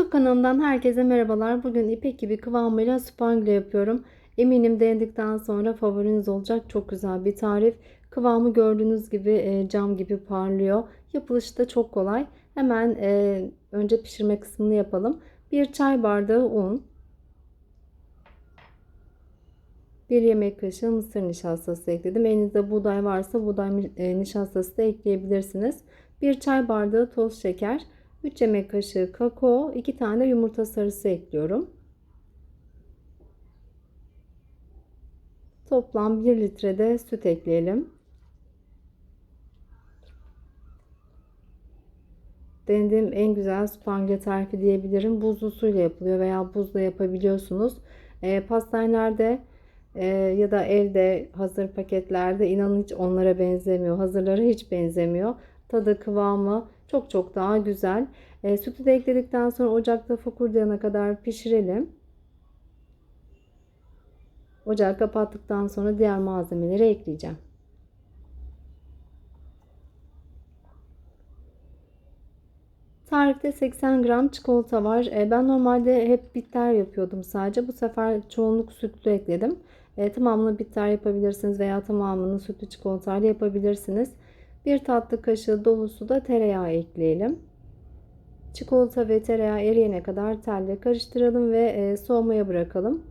YouTube kanalımdan herkese merhabalar. Bugün ipek gibi kıvamıyla spangle yapıyorum. Eminim denedikten sonra favoriniz olacak. Çok güzel bir tarif. Kıvamı gördüğünüz gibi e, cam gibi parlıyor. Yapılışı da çok kolay. Hemen e, önce pişirme kısmını yapalım. Bir çay bardağı un. Bir yemek kaşığı mısır nişastası ekledim. Elinizde buğday varsa buğday e, nişastası da ekleyebilirsiniz. Bir çay bardağı toz şeker. 3 yemek kaşığı kakao, 2 tane yumurta sarısı ekliyorum. Toplam 1 litre de süt ekleyelim. Denediğim en güzel spangle tarifi diyebilirim. Buzlu suyla yapılıyor veya buzla yapabiliyorsunuz. E, pastanelerde e, ya da evde hazır paketlerde inanın hiç onlara benzemiyor. Hazırlara hiç benzemiyor. Tadı, kıvamı çok çok daha güzel. E, sütü de ekledikten sonra ocakta fokurdayana kadar pişirelim. Ocağı kapattıktan sonra diğer malzemeleri ekleyeceğim. Tarifte 80 gram çikolata var. E, ben normalde hep bitter yapıyordum sadece. Bu sefer çoğunluk sütlü ekledim. E, tamamını bitter yapabilirsiniz veya tamamını sütlü çikolatayla yapabilirsiniz. Bir tatlı kaşığı dolusu da tereyağı ekleyelim. Çikolata ve tereyağı eriyene kadar telle karıştıralım ve e, soğumaya bırakalım.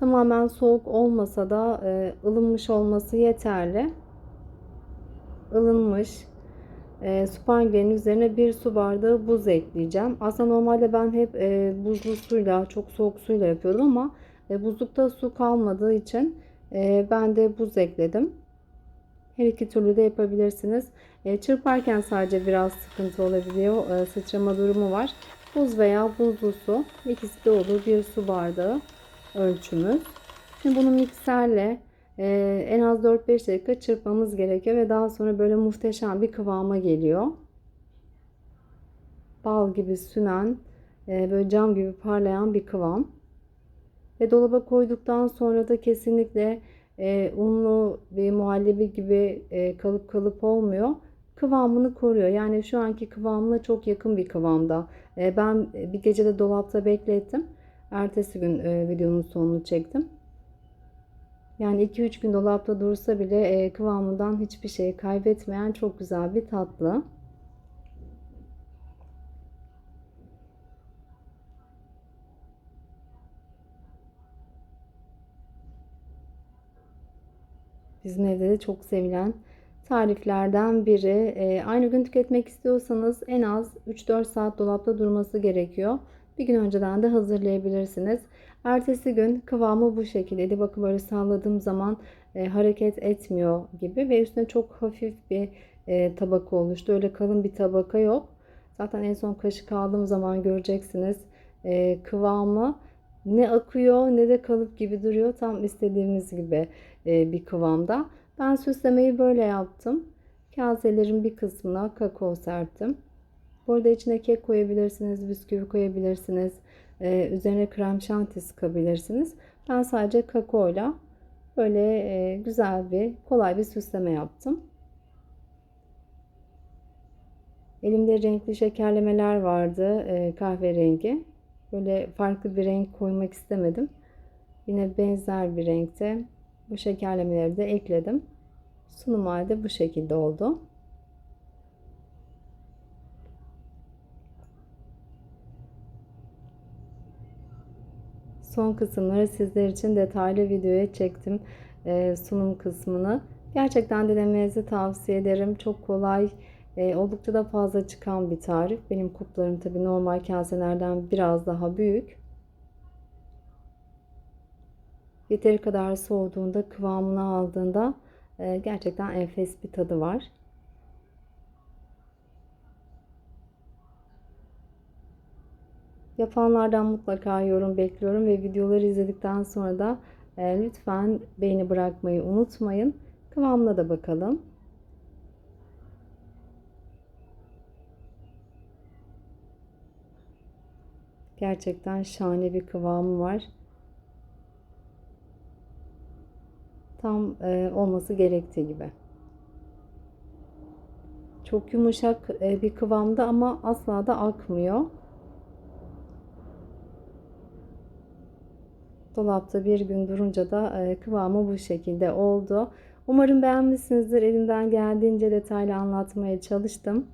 Tamamen soğuk olmasa da e, ılınmış olması yeterli. Ilınmış e, spanglerin üzerine bir su bardağı buz ekleyeceğim. Aslında normalde ben hep e, buzlu suyla, çok soğuk suyla yapıyordum ama e, buzlukta su kalmadığı için e, ben de buz ekledim. Her iki türlü de yapabilirsiniz. E, çırparken sadece biraz sıkıntı olabiliyor. E, sıçrama durumu var. Buz veya buzlu su ikisi de olur. Bir su bardağı ölçümüz. Şimdi bunu mikserle e, en az 4-5 dakika çırpmamız gerekiyor ve daha sonra böyle muhteşem bir kıvama geliyor. Bal gibi sünen, böyle cam gibi parlayan bir kıvam. Ve dolaba koyduktan sonra da kesinlikle e, unlu bir muhallebi gibi e, kalıp kalıp olmuyor. Kıvamını koruyor. Yani şu anki kıvamına çok yakın bir kıvamda. E, ben bir gecede dolapta beklettim. Ertesi gün videonun sonunu çektim. Yani 2-3 gün dolapta dursa bile kıvamından hiçbir şey kaybetmeyen çok güzel bir tatlı. Bizim evde de çok sevilen tariflerden biri. E, aynı gün tüketmek istiyorsanız en az 3-4 saat dolapta durması gerekiyor. Bir gün önceden de hazırlayabilirsiniz. Ertesi gün kıvamı bu şekildeydi. Bakın böyle salladığım zaman e, hareket etmiyor gibi ve üstüne çok hafif bir e, tabaka oluştu. Öyle kalın bir tabaka yok. Zaten en son kaşık aldığım zaman göreceksiniz e, kıvamı ne akıyor ne de kalıp gibi duruyor. Tam istediğimiz gibi e, bir kıvamda. Ben süslemeyi böyle yaptım. Kaselerin bir kısmına kakao serptim. Burada içine kek koyabilirsiniz, bisküvi koyabilirsiniz. Ee, üzerine krem şanti sıkabilirsiniz. Ben sadece kakaoyla böyle e, güzel bir, kolay bir süsleme yaptım. Elimde renkli şekerlemeler vardı, e, kahverengi. Böyle farklı bir renk koymak istemedim. Yine benzer bir renkte bu şekerlemeleri de ekledim. Sunum halde bu şekilde oldu. Son kısımları sizler için detaylı videoya çektim e, sunum kısmını. Gerçekten denemenizi tavsiye ederim. Çok kolay, e, oldukça da fazla çıkan bir tarif. Benim kuplarım tabi normal kaselerden biraz daha büyük. Yeteri kadar soğuduğunda, kıvamını aldığında e, gerçekten enfes bir tadı var. Yapanlardan mutlaka yorum bekliyorum ve videoları izledikten sonra da e, lütfen beğeni bırakmayı unutmayın. Kıvamına da bakalım. Gerçekten şahane bir kıvamı var. Tam e, olması gerektiği gibi. Çok yumuşak e, bir kıvamda ama asla da akmıyor. Dolapta bir gün durunca da e, kıvamı bu şekilde oldu. Umarım beğenmişsinizdir. Elimden geldiğince detaylı anlatmaya çalıştım.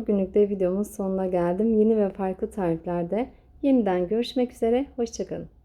Bugünlük de videomun sonuna geldim. Yeni ve farklı tariflerde yeniden görüşmek üzere. Hoşçakalın.